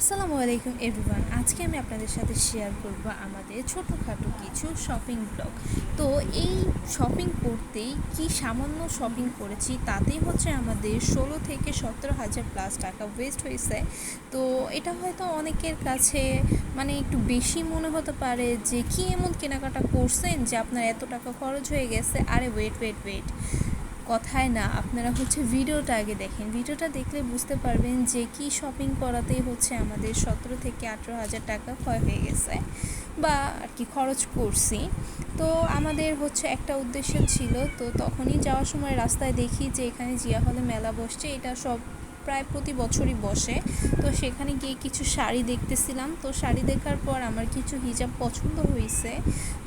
আসসালামু আলাইকুম এভরিওয়ান। আজকে আমি আপনাদের সাথে শেয়ার করব আমাদের ছোটোখাটো কিছু শপিং ব্লগ তো এই শপিং করতেই কি সামান্য শপিং করেছি তাতেই হচ্ছে আমাদের ষোলো থেকে সতেরো হাজার প্লাস টাকা ওয়েস্ট হয়েছে। তো এটা হয়তো অনেকের কাছে মানে একটু বেশি মনে হতে পারে যে, কি এমন কেনাকাটা করছেন যে আপনার এত টাকা খরচ হয়ে গেছে? আরে ওয়েট ওয়েট ওয়েট কথায় না, আপনারা হচ্ছে ভিডিওটা আগে দেখেন। ভিডিওটা দেখলে বুঝতে পারবেন যে কি শপিং করাতে হচ্ছে আমাদের সতেরো থেকে আঠেরো হাজার টাকা ক্ষয় হয়ে গেছে বা আর কি খরচ করছি। তো আমাদের হচ্ছে একটা উদ্দেশ্য ছিল, তো তখনই যাওয়ার সময় রাস্তায় দেখি যে এখানে জিয়া হলে মেলা বসছে, এটা সব প্রায় প্রতি বছরই বসে। তো সেখানে গিয়ে কিছু শাড়ি দেখতেছিলাম। তো শাড়ি দেখার পর আমার কিছু হিজাব পছন্দ হয়েছে।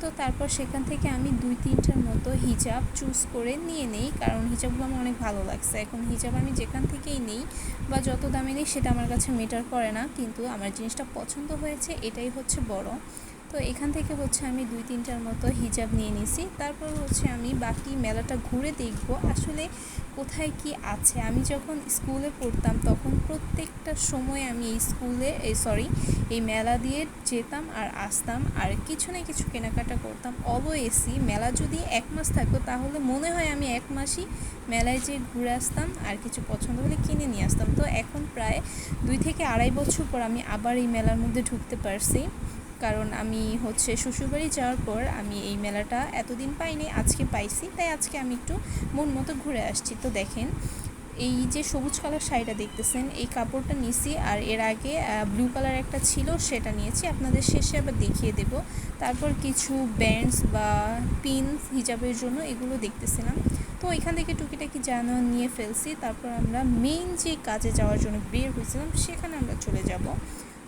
তো তারপর সেখান থেকে আমি দুই তিনটার মতো হিজাব চুজ করে নিয়ে নেই। কারণ হিজাবগুলো আমার অনেক ভালো লাগছে। এখন হিজাব আমি যেখান থেকেই নেই বা যত দামে নেই সেটা আমার কাছে মেটার করে না। কিন্তু আমার জিনিসটা পছন্দ হয়েছে, এটাই হচ্ছে বড়। তো এখান থেকে হচ্ছে আমি দুই তিনটার মতো হিজাব নিয়ে নিছি। তারপর হচ্ছে আমি বাকি মেলাটা ঘুরে দেখব আসলে কোথায় কি আছে। আমি যখন স্কুলে পড়তাম তখন প্রত্যেকটা সময় আমি এই স্কুলে এই সরি, এই মেলা দিয়ে যেতাম আর আসতাম আর কিছু না কিছু কেনাকাটা করতাম। অলওয়েসই মেলা যদি এক মাস থাকতো তাহলে মনে হয় আমি এক মাসই মেলায় যেয়ে ঘুরে আসতাম আর কিছু পছন্দ হলে কিনে নিয়ে আসতাম। তো এখন প্রায় দুই থেকে আড়াই বছর পর আমি আবার এই মেলার মধ্যে ঢুকতে পারছি। কারণ আমি হচ্ছে শ্বশুরবাড়ি যাওয়ার পর আমি এই মেলাটা এতদিন পাইনি, আজকে পাইছি, তাই আজকে আমি একটু মন মতো ঘুরে আসছি। তো দেখেন, এই যে সবুজ কালার শাড়িটা দেখতেছেন, এই কাপড়টা নিয়েছি আর এর আগে ব্লু কালার একটা ছিল, সেটা নিয়েছি। আপনাদের শেষে আবার দেখিয়ে দেব। তারপর কিছু ব্যান্ডস বা পিনস হিজাবের জন্য এগুলো দেখতেছিলাম। তো এখান থেকে টুকিটাকি জানা নিয়ে ফেলছি। তারপর আমরা মেইন যে কাজে যাওয়ার জন্য বের হয়েছিলাম, সেখানে আমরা চলে যাব।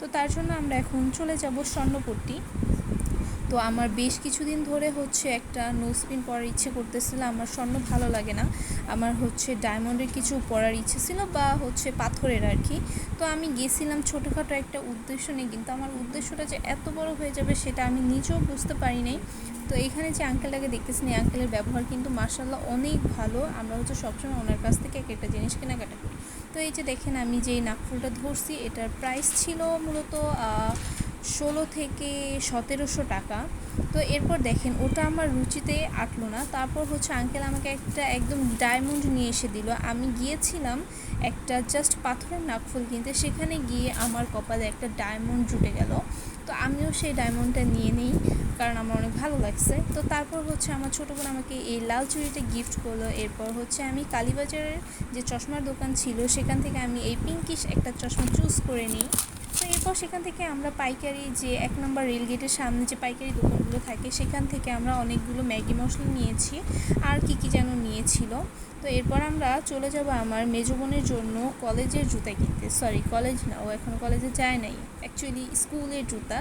তো তার জন্য আমরা এখন চলে যাব স্বর্ণপট্টি। তো আমার বেশ কিছুদিন ধরে হচ্ছে একটা নোসপিন পরার ইচ্ছে করতেছিল, আমার স্বর্ণ ভালো লাগে না। আমার হচ্ছে ডায়মন্ডের কিছু পরার ইচ্ছে ছিল বা হচ্ছে পাথরের আর কি। তো আমি গেছিলাম ছোটোখাটো একটা উদ্দেশ্য নেই কিন্তু আমার উদ্দেশ্যটা যে এত বড় হয়ে যাবে সেটা আমি নিজেও বুঝতে পারি নাই। তো এখানে যে আঙ্কেলটাকে দেখতেছেন এই আঙ্কেলের ব্যবহার কিন্তু মার্শাল্লাহ অনেক ভালো। আমরা হচ্ছে সবসময় ওনার কাছ থেকে এক একটা জিনিস কেনাকাটা করি। তো এই যে দেখেন, আমি যে নাকফুলটা ধরছি, এটার প্রাইস ছিল মূলত ষোলো থেকে সতেরোশো টাকা। তো এরপর দেখেন, ওটা আমার রুচিতে আটলো না। তারপর হচ্ছে আঙ্কেল আমাকে একটা একদম ডায়মন্ড নিয়ে এসে দিল। আমি গিয়েছিলাম একটা জাস্ট পাথরের নাকফুল কিনতে। সেখানে গিয়ে আমার কপালে একটা ডায়মন্ড জুটে গেল। তো আমিও সেই ডায়মন্ডটা নিয়ে নিই, কারণ আমার অনেক ভালো লাগছে। তো তারপর হচ্ছে আমার ছোটো বোন আমাকে এই লাল চুড়িটা গিফট করল। এরপর হচ্ছে আমি কালীবাজারের যে চশমার দোকান ছিল, সেখান থেকে আমি এই পিঙ্কিশ একটা চশমা চুজ করে নিই। তো সেখান থেকে আমরা পাইকারি যে এক নম্বর রেলগেটের সামনে যে পাইকারি দোকানগুলো থাকে, সেখান থেকে আমরা অনেকগুলো ম্যাগি মশলা নিয়েছি আর কি কি যেন নিয়েছিল। তো এরপর আমরা চলে যাব আমার মেজো বোনের জন্য কলেজের জুতা কিনতে। সরি কলেজ না, ও এখনও কলেজে যায় নাই। অ্যাকচুয়ালি স্কুলের জুতা।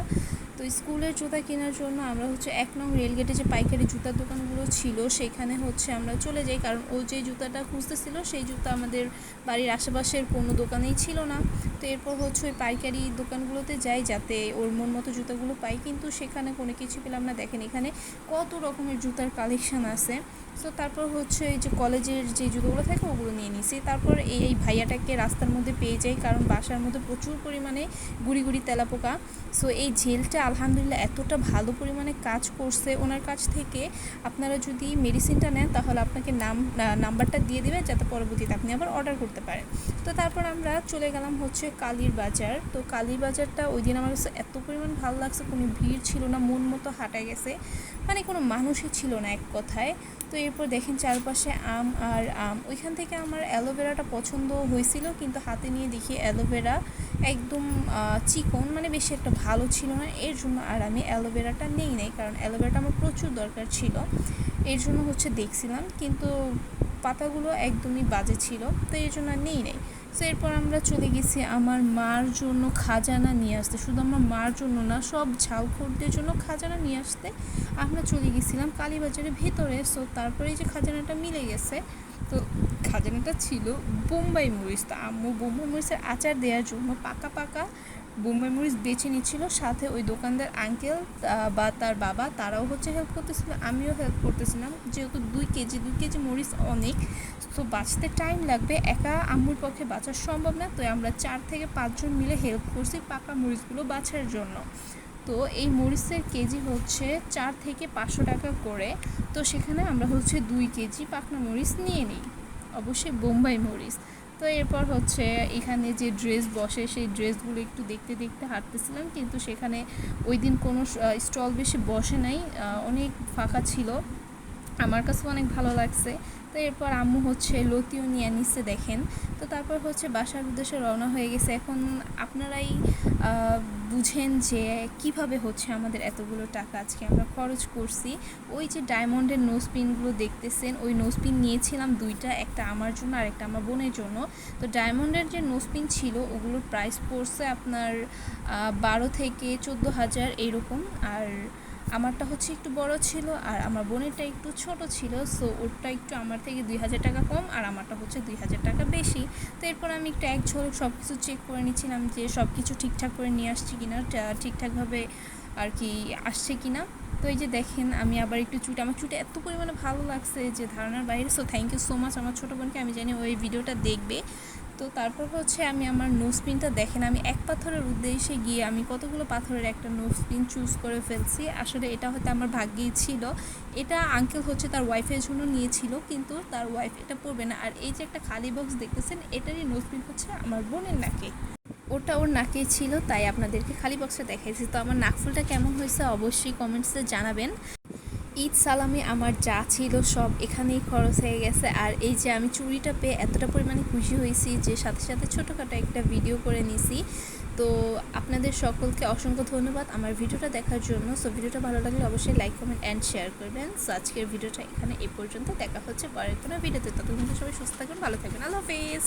তো স্কুলের জুতা কেনার জন্য আমরা হচ্ছে এক নং রেলগেটে যে পাইকারি জুতার দোকানগুলো ছিল, সেখানে হচ্ছে আমরা চলে যাই। কারণ ও যে জুতাটা খুঁজতেছিল, সেই জুতা আমাদের বাড়ির আশেপাশের কোনো দোকানেই ছিল না। তো এরপর হচ্ছে ওই পাইকারি দোকানগুলোতে যাই, যাতে ওর মন মতো জুতাগুলো পাই। কিন্তু সেখানে কোনো কিছু পেলাম না। দেখেন এখানে কত রকমের জুতার কালেকশান আছে। তো তারপর হচ্ছে এই যে কলেজের যে জুতোগুলো থাকে, ওগুলো নিয়ে নিছি। তারপর এই এই ভাইয়াটাকে রাস্তার মধ্যে পেয়ে যাই, কারণ বাসার মধ্যে প্রচুর পরিমাণে গুড়ি গুড়ি তেলাপোকা। সো এই জেলটা আলহামদুলিল্লাহ এতটা ভালো পরিমাণে কাজ করছে ওনার কাছ থেকে। আপনারা যদি মেডিসিনটা নেন, তাহলে আপনাকে নাম নাম্বারটা দিয়ে দেবে, যাতে পরবর্তীতে আপনি আবার অর্ডার করতে পারেন। তো তারপর আমরা চলে গেলাম হচ্ছে কালীর বাজার। তো কালীর বাজারটা ওই দিন আমার কাছে এত পরিমাণ ভালো লাগছে, কোনো ভিড় ছিল না, মন মতো হাঁটা গেছে। মানে কোনো মানুষই ছিল না এক কথায়। তো এরপর দেখেন চারপাশে আম আর আম। ওইখান থেকে আমার অ্যালোভেরাটা পছন্দ হয়েছিল, কিন্তু হাতে নিয়ে দেখি অ্যালোভেরা একদম চিকন মানে বেশি একটা ভালো ছিল না। এর জন্য আর আমি অ্যালোভেরাটা নেই নাই, কারণ অ্যালোভেরাটা আমার প্রচুর দরকার ছিল। এর জন্য হচ্ছে দেখছিলাম, কিন্তু পাতাগুলো একদমই বাজে ছিল, তো এর জন্য আর নেই নেই। তো এরপর আমরা চলে গেছি আমার মার জন্য খাজানা নিয়ে আসতে। শুধু আমার মার জন্য না, সব ঝালখোরদের জন্য খাজানা নিয়ে আসতে। আমরা চলে গেছিলাম কালীবাজারের ভেতরে। সো তারপরে যে খাজানাটা মিলে গেছে, তো খাজানাটা ছিল বোম্বাই মরিচ। তো আম্মু বোম্বাই মরিচের আচার দেওয়ার জন্য পাকা পাকা বোম্বাই মরিচ বেছে নিচ্ছিল, সাথে ওই দোকানদার আঙ্কেল বা তার বাবা, তারাও হচ্ছে হেল্প করতেছিল, আমিও হেল্প করতেছিলাম। যেহেতু দুই কেজি দুই কেজি মরিচ অনেক, তো বাঁচতে টাইম লাগবে, একা আম্মুর পক্ষে বাঁচা সম্ভব না, তো আমরা চার থেকে পাঁচজন মিলে হেল্প করছি পাকা মরিচগুলো বাছার জন্য। তো এই মরিচের কেজি হচ্ছে চার থেকে পাঁচশো টাকা করে, তো সেখানে আমরা হচ্ছে দুই কেজি পাকনা মরিচ নিয়ে নিই। অবশ্যই বোম্বাই মরিচ। তো এরপর হচ্ছে এখানে যে ড্রেস বসে, সেই ড্রেসগুলো একটু দেখতে দেখতে হাঁটতেছিলাম, কিন্তু সেখানে ওই দিন কোনো স্টল বেশি বসে নাই অনেক ফাঁকা ছিল। আমার কাছেও অনেক ভালো লাগছে। তো এরপর আম্মু হচ্ছে লতিও নিয়ে নিচ্ছে দেখেন। তো তারপর হচ্ছে বাসার উদ্দেশ্যে রওনা হয়ে গেছে। এখন আপনারাই বুঝেন যে কীভাবে হচ্ছে আমাদের এতগুলো টাকা আজকে আমরা খরচ করছি। ওই যে ডায়মন্ডের নোজ পিনগুলো দেখতেছেন, ওই নোজ পিন নিয়েছিলাম দুইটা, একটা আমার জন্য আর একটা আমার বোনের জন্য। তো ডায়মন্ডের যে নোজ পিন ছিল, ওগুলোর প্রাইস পড়ছে আপনার বারো থেকে চোদ্দ হাজার এইরকম আর আমারটা হচ্ছে একটু বড় ছিল আর আমার বোনেরটা একটু ছোট ছিল সো ওরটা একটু আমার থেকে দুই হাজার টাকা কম আর আমারটা হচ্ছে দুই হাজার টাকা বেশি। তো এরপর আমি একটু এক ঝলক সব কিছু চেক করে নিচ্ছিলাম যে সব কিছু ঠিকঠাক করে নিয়ে আসছি কিনা ঠিকঠাকভাবে আর কি আসছে কিনা। তো এই যে দেখেন, আমি আবার একটু চুট আমার চুটে এত পরিমাণে ভালো লাগছে যে ধারণার বাইরে so thank you so much আমার ছোটো বোনকে, আমি জানি ওই ভিডিওটা দেখবে। তো তারপর হচ্ছে আমি আমার নোজ পিনটা দেখেন, আমি এক পাথরের উদ্দেশ্যে গিয়ে আমি কতগুলো পাথরের একটা নোজ পিন চুজ করে ফেলছি। আসলে এটা হয়তো আমার ভাগ্যেই ছিল। এটা আঙ্কেল হচ্ছে তার ওয়াইফের জন্য নিয়েছিল, কিন্তু তার ওয়াইফ এটা পরবে না। আর এই যে একটা খালি বক্স দেখতেছেন, এটারই নোজ পিন হচ্ছে আমার বোনের নাকে। ওটা ওর নাকেই ছিল, তাই আপনাদেরকে খালি বক্সে দেখাইছি। তো আমার নাকফুলটা কেমন হয়েছে অবশ্যই কমেন্টসে জানাবেন। ঈদ সালামে আমার যা ছিল সব এখানেই খরচ হয়ে গেছে। আর এই যে আমি চুরিটা পেয়ে এতটা পরিমাণে খুশি হয়েছি যে সাথে সাথে ছোটোখাটো একটা ভিডিও করে নিছি। তো আপনাদের সকলকে অসংখ্য ধন্যবাদ আমার ভিডিওটা দেখার জন্য। সো ভিডিওটা ভালো লাগলে অবশ্যই লাইক কমেন্ট অ্যান্ড শেয়ার করবেন। সো আজকের ভিডিওটা এখানে এ পর্যন্ত। দেখা হচ্ছে পরের কোনো ভিডিওতে ততক্ষণ সবাই সুস্থ থাকবেন, ভালো থাকবেন। আল্লাহ হাফিজ।